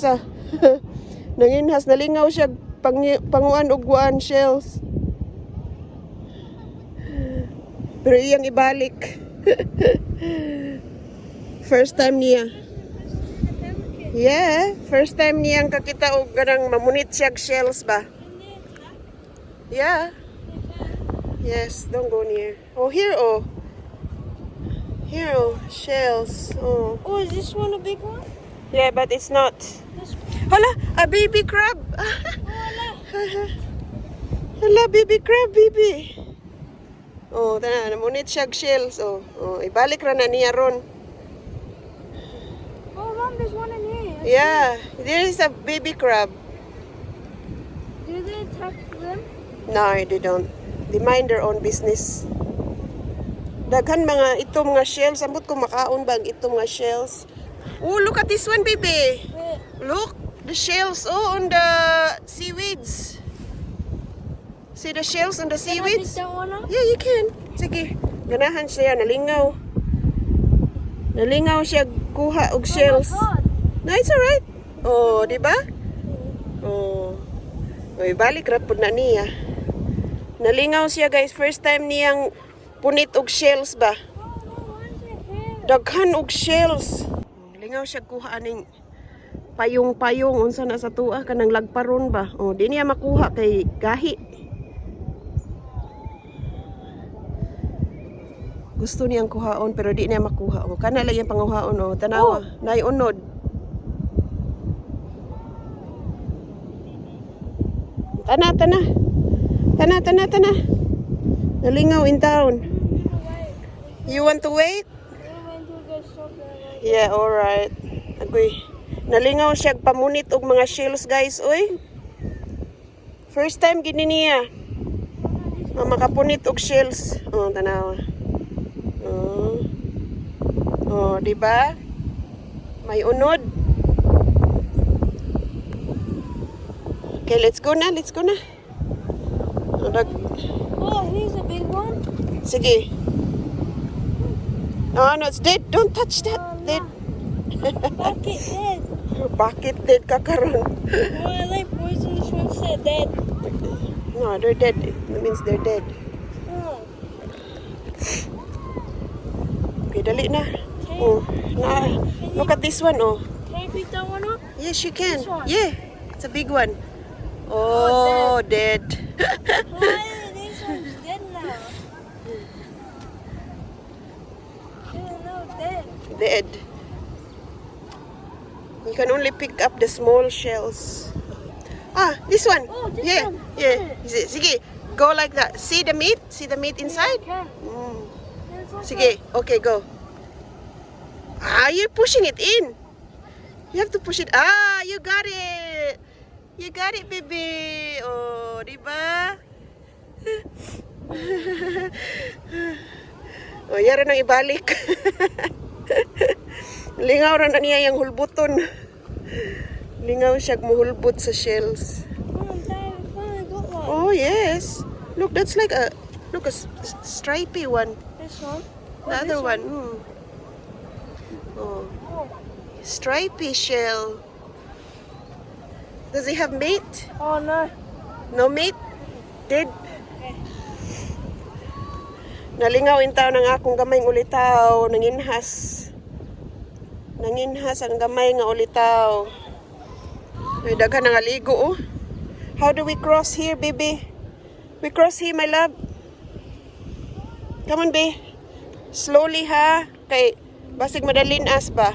isa. nanginhas nalingaw siya pang panguan ug guan shells. Pero iyang ibalik. First time niya. Yeah, first time niyang kakita og ganang mamunit siya og shells ba? Yeah. Yes, don't go near. Oh, here oh. Here oh, shells. Oh. Oh, is this one a big one? Yeah, but it's not. Hala, a baby crab. Hala, baby crab, baby. Oh, tana, namunit siya og shells. Oh, oh, ibalik ra na niya ron. Oh, mom, there's one in here. Yeah, there is a baby crab. Do they attack them? No, they don't. They mind their own business. Daghan mga itom nga shells. Ambot ko makaon ba ang itom nga shells. Oh, look at this one, baby. Wait, Look, the shells oh on the seaweeds. See the shells on the seaweeds? Yeah, you can. Sige. Ganahan siya, nalingaw. Nalingaw siya kuha og shells. Oh my God. No, it's alright. Oh, di ba? Oh. Oy, balik ra pud na niya. Nalingaw siya guys, first time niyang punit og shells ba? Oh? Daghan og shells. Lingaw siya kuha aning payong-payong unsa na sa tuwa kanang lagparon ba? Oh, di niya makuha kay gahi. Gusto niyang kuhaon pero di niya makuha. Oh, kana lang yung panguhaon oh. Tanawa, nay unod. Tana, tana. Tana, tana, tana. Nalingaw in town. You want to wait? we went to go Nalingaw siya pamunit og mga shells, guys. Oy. First time gini niya. Nga makapunit og shells. Oh, tanawa. Oh. Oh, di ba? May unod. Okay, let's go na. Let's go na. Oh, Oh, here's a big one. Sige. No, no, it's dead. Don't touch that. Oh, Dead. Bucket dead. Bakit dead ka karon? Oh, I like poisonous ones that dead. No, they're dead. That means they're dead. Oh, Okay, dali na. okay. Oh, na. Look at this one, oh. Can I pick that one up? Yes, you can. This? Yeah, it's a big one. Oh, dead. Why are these ones dead now? Now dead. dead. You can only pick up the small shells. Ah, this one. Oh, this yeah, one. yeah. Sige. Go like that. See the meat? See the meat inside? Yeah. Mm. Sige, okay, go. Ah, you're pushing it in. You have to push it. Ah, you got it. You got it, baby. Oh, di ba? oh, yara nang ibalik. Lingaw ra na niya yung hulbuton. Lingaw siya muhulbot sa shells. Oh, one. Oh, yes. Look, that's like a, look, a stripy one. This one. The other one. Hmm. Oh, Oh. stripy shell. Does he have mate? Oh no. No mate? Dead? Nalingaw in taon ng akong gamay ulitaw. Nanginhas. Nanginhas ang gamay nga ulitaw. Ay, daghan nga ligo, oh. How do we cross here, baby? We cross here, my love. Come on, babe. Slowly, ha? Kay, basig madalin as ba?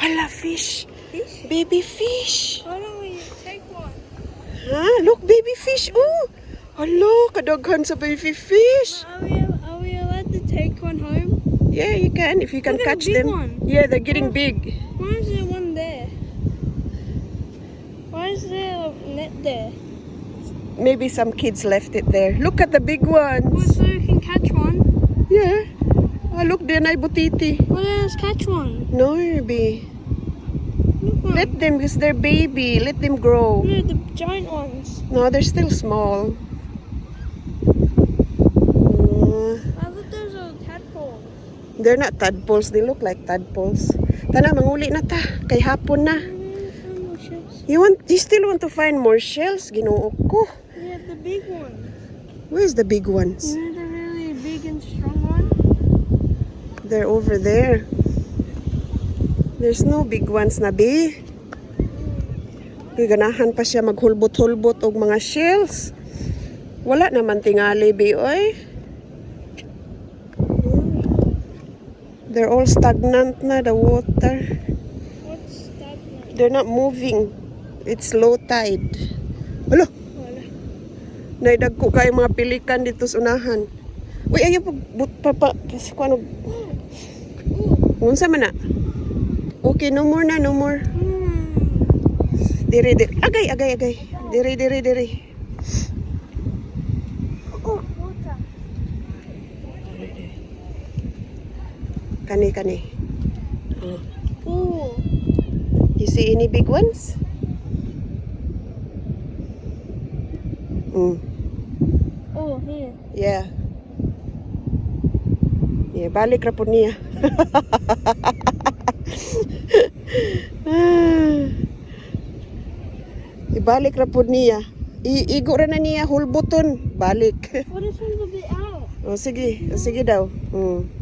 Hala, fish. Fish? Baby fish. We take one? Ha? Look, baby fish. Oh. Hala, kadaghan sa baby fish. Are we, are we allowed to take one home? Yeah, you can if you can Look the catch big them. one. Yeah, they're getting big. Why is there one there? Why is there a net there? Maybe some kids left it there. Look at the big Well, ones. so you can catch one. Yeah. Ah, look, there na butiti. Well, let's catch one. No, baby. Look. Let them, because they're baby. Let them grow. No, the giant ones. No, they're still small. They're not tadpoles. They look like tadpoles. Tana, manguli na ta. Kay hapon na. You want, you still want to find more shells? Ginoo ko. We have the big one. Where's the big ones? You know the really big and strong one? They're over there. There's no big ones na, be. Ganahan pa siya maghulbot-hulbot og mga shells. Wala naman tingali, be, oy. They're all stagnant na, the water. What's one? They're not moving. It's low tide. Alo, Wala. naidag ko kayo mga pilikan dito sa unahan. Uy, ayaw pag but pa pa kasi ko ano. Unsa man na? Okay, no more na, no more. Hmm. Diri, diri. Agay, agay, agay. Diri, diri, diri. Kani, kani. Oh. Oh. You see any big ones? Mm. Oh, here. Yeah. Yeah, balik ra po niya. Ibalik ra po niya. I igo ra na niya hulbuton. Balik. What is one a bit out? o sige, sige daw. Mm.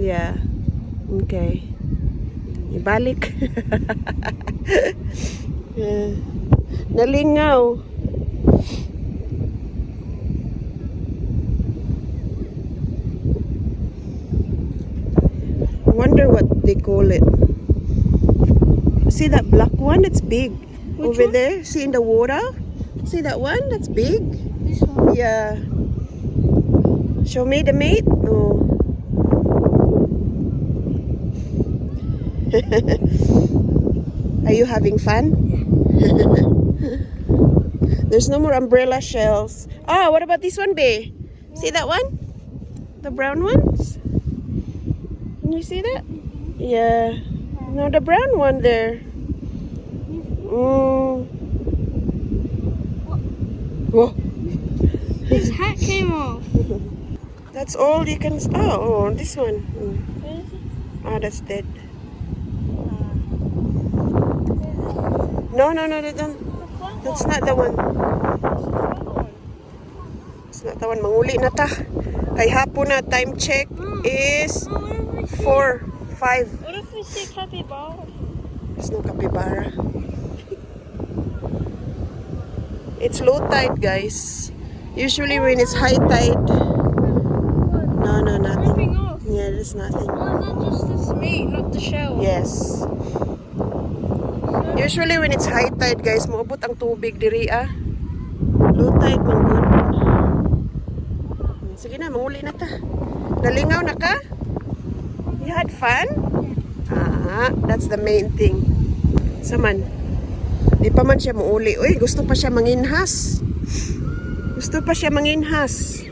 Yeah. Okay. Ibalik. yeah. Nalingaw. Oh. I wonder what they call it. See that black one? It's big. Which Over one? there. See in the water? See that one? That's big. This one. Yeah. Show me the mate. Oh. Are you having fun? There's no more umbrella shells. Ah, what about this one, Bay? See that one? The brown ones? Can you see that? Yeah. No, the brown one there. Mm. Whoa. His hat came off. That's all you can. Oh, oh this one. Mm. Ah, that's dead. No, no, no, no, don't. That's not the one. It's not the one. Manguli na ta. Kay hapon na time check is Oh, what if we see? 4, 5. What if we see capybara? There's no capybara. It's low tide, guys. Usually when it's high tide. No, no, nothing. Yeah, there's nothing. Oh, that just the meat, not the shell? Yes. Usually when it's high tide guys, maubot ang tubig diri ah. Low tide man good. Sige na, manguli na ta. Nalingaw na ka? You had fun? Ah, that's the main thing. Saman. Di pa man siya muuli. Uy, gusto pa siya manginhas. Gusto pa siya manginhas.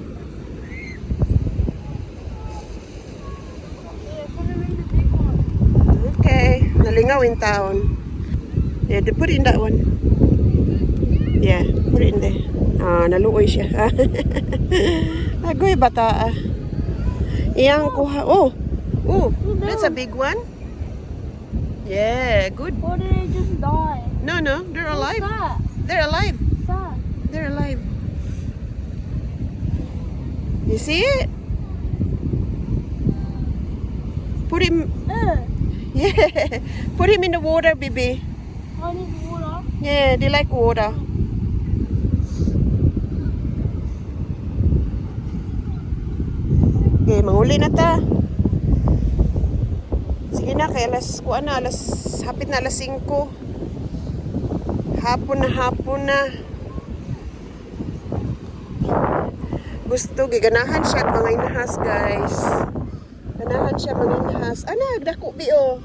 Okay, nalingaw in town. Yeah, they put it in that one. Yeah, put it in there. Ah, naluoy siya. Agoy bata ah. Iyang kuha. Oh, oh, that's a big one. Yeah, good. Or did it just die? No, no, they're alive. They're alive. They're alive. You see it? Put him, Uh, yeah, put him in the water, baby. Need water. Yeah, they like water. Okay, manguli na ta. Sige na, kay alas, kuha na, alas, hapit na alas 5. Hapon na, hapon na. Gusto, giganahan siya at mga inahas, guys. Ganahan siya mga inahas. Ana, dako bi, oh.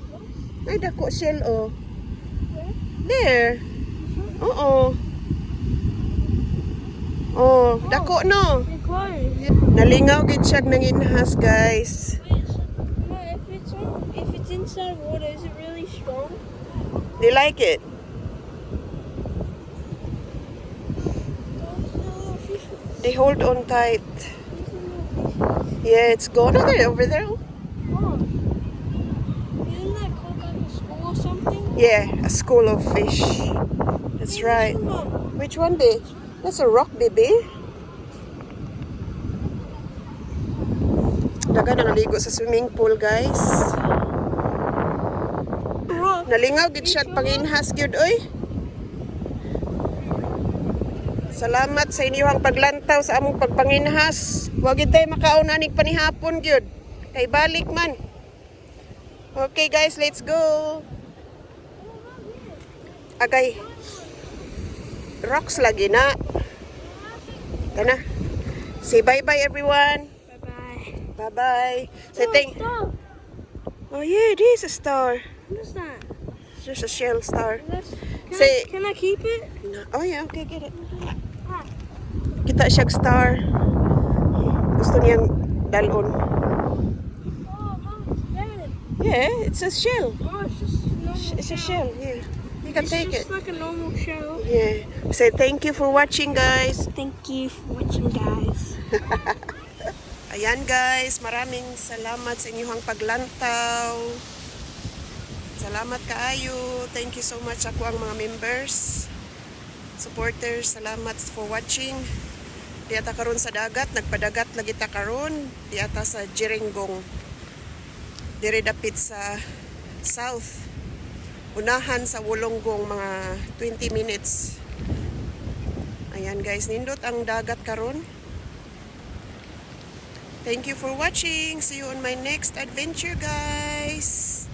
Ay, dako shell, oh. There. Oo. Oh, dako oh. no. Nalingaw gid siya ng inhas, guys. Wait, if it's if it's inside water, is it really strong? They like it. Those little fish. They hold on tight. Yeah, it's gone. Oh, over there. Yeah, a school of fish. That's right. Which one, babe? That's a rock, baby. Daga na naligo sa swimming pool, guys. Nalingaw gid siya panginhas gyud oy. Salamat sa inyong paglantaw sa among pagpanginhas. Wa gid tay makaon anig panihapon gyud. Kay balik man. Okay guys, let's go. Agay. Rocks lagi na. Kana. Say bye-bye everyone. Bye-bye. Bye-bye. Say thank Stop. Oh yeah, it is a star. What is that? It's just a shell star. Can, Say- I, can I keep it? Oh yeah, okay, get it. Ah. Kita siyang star. Gusto niyang dalon. Oh, dead. Yeah, it's a shell. Oh, it's just normal It's a shell, yeah. You can It's take it. like a normal shell. Yeah. Say thank you for watching, guys. Thank you for watching, guys. Ayan, guys. Maraming salamat sa inyong paglantaw. Salamat kaayo. Thank you so much ako ang mga members, supporters. Salamat for watching. Di ata karon sa dagat, nagpadagat lagi ta karon. Di ata sa Jiringgong. Dire dapit sa south. Unahan sa Wolonggong mga 20 minutes. Ayan guys, nindot ang dagat karon. Thank you for watching. See you on my next adventure, guys.